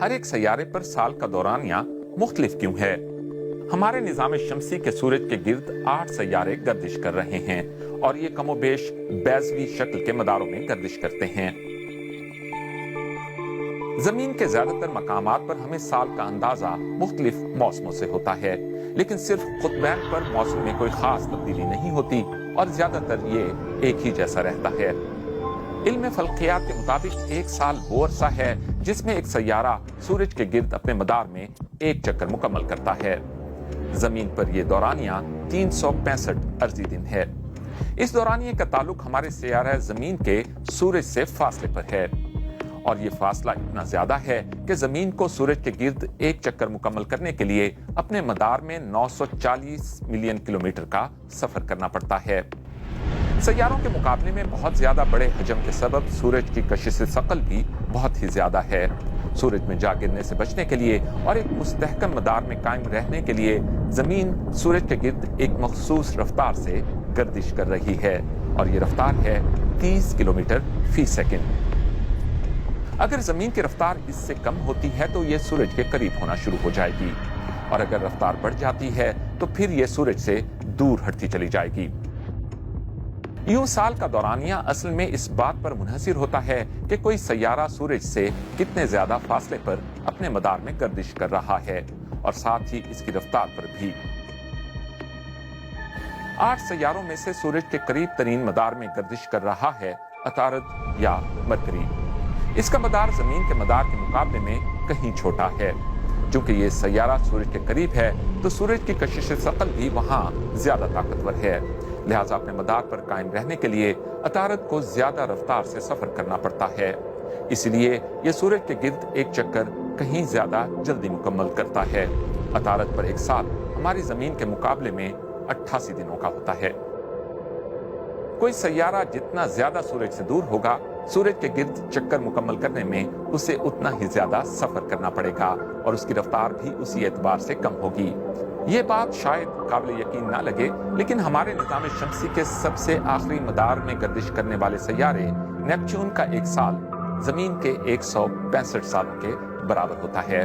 ہر ایک سیارے پر سال کا دورانیہ مختلف کیوں ہے؟ ہمارے نظام شمسی کے سورج کے گرد آٹھ سیارے گردش کر رہے ہیں اور یہ کم و بیش بیزوی شکل کے مداروں میں گردش کرتے ہیں۔ زمین کے زیادہ تر مقامات پر ہمیں سال کا اندازہ مختلف موسموں سے ہوتا ہے، لیکن صرف قطبین پر موسم میں کوئی خاص تبدیلی نہیں ہوتی اور زیادہ تر یہ ایک ہی جیسا رہتا ہے۔ علم فلقیات کے مطابق ایک سال وہ عرصہ ہے، جس میں ایک سیارہ سورج کے گرد اپنے مدار میں ایک چکر مکمل کرتا ہے۔ زمین پر یہ دورانیہ تین سو پینسٹھ ارضی دن ہے۔ اس دورانیہ کا تعلق ہمارے سیارہ زمین کے سورج سے فاصلے پر ہے۔ اور یہ فاصلہ اتنا زیادہ ہے کہ زمین کو سورج کے گرد ایک چکر مکمل کرنے کے لیے اپنے مدار میں نو سو چالیس ملین کلومیٹر کا سفر کرنا پڑتا ہے۔ سیاروں کے مقابلے میں بہت زیادہ بڑے حجم کے سبب سورج کی کشش ثقل بھی بہت ہی زیادہ ہے۔ سورج میں جا گرنے سے بچنے کے لیے اور ایک مستحکم مدار میں قائم رہنے کے لیے زمین سورج کے گرد ایک مخصوص رفتار سے گردش کر رہی ہے اور یہ رفتار ہے تیس کلومیٹر فی سیکنڈ۔ اگر زمین کی رفتار اس سے کم ہوتی ہے تو یہ سورج کے قریب ہونا شروع ہو جائے گی اور اگر رفتار بڑھ جاتی ہے تو پھر یہ سورج سے دور ہٹتی چلی جائے گی۔ یوں سال کا دورانیہ اصل میں اس بات پر منحصر ہوتا ہے کہ کوئی سیارہ سورج سے کتنے زیادہ فاصلے پر اپنے مدار میں گردش کر رہا ہے اور ساتھ ہی اس کی رفتار پر بھی۔ آٹھ سیاروں میں سے سورج کے قریب ترین مدار میں گردش کر رہا ہے اتارد یا مرکری۔ اس کا مدار زمین کے مدار کے مقابلے میں کہیں چھوٹا ہے۔ چونکہ یہ سیارہ سورج کے قریب ہے، تو سورج کی کشش ثقل بھی وہاں زیادہ طاقتور ہے۔ لہٰذا اپنے مدار پر قائم رہنے کے لیے اطارت کو زیادہ رفتار سے سفر کرنا پڑتا ہے۔ اس لیے یہ سورج کے گرد ایک چکر کہیں زیادہ جلدی مکمل کرتا ہے۔ اطارت پر ایک سال ہماری زمین کے مقابلے میں اٹھاسی دنوں کا ہوتا ہے۔ کوئی سیارہ جتنا زیادہ سورج سے دور ہوگا، سورج کے گرد چکر مکمل کرنے میں اسے اتنا ہی زیادہ سفر کرنا پڑے گا اور اس کی رفتار بھی اسی اعتبار سے کم ہوگی۔ یہ بات شاید قابل یقین نہ لگے، لیکن ہمارے نظام شمسی کے سب سے آخری مدار میں گردش کرنے والے سیارے نیپچون کا ایک سال، زمین کے ایک سو پینسٹھ سالوں کے برابر ہوتا ہے۔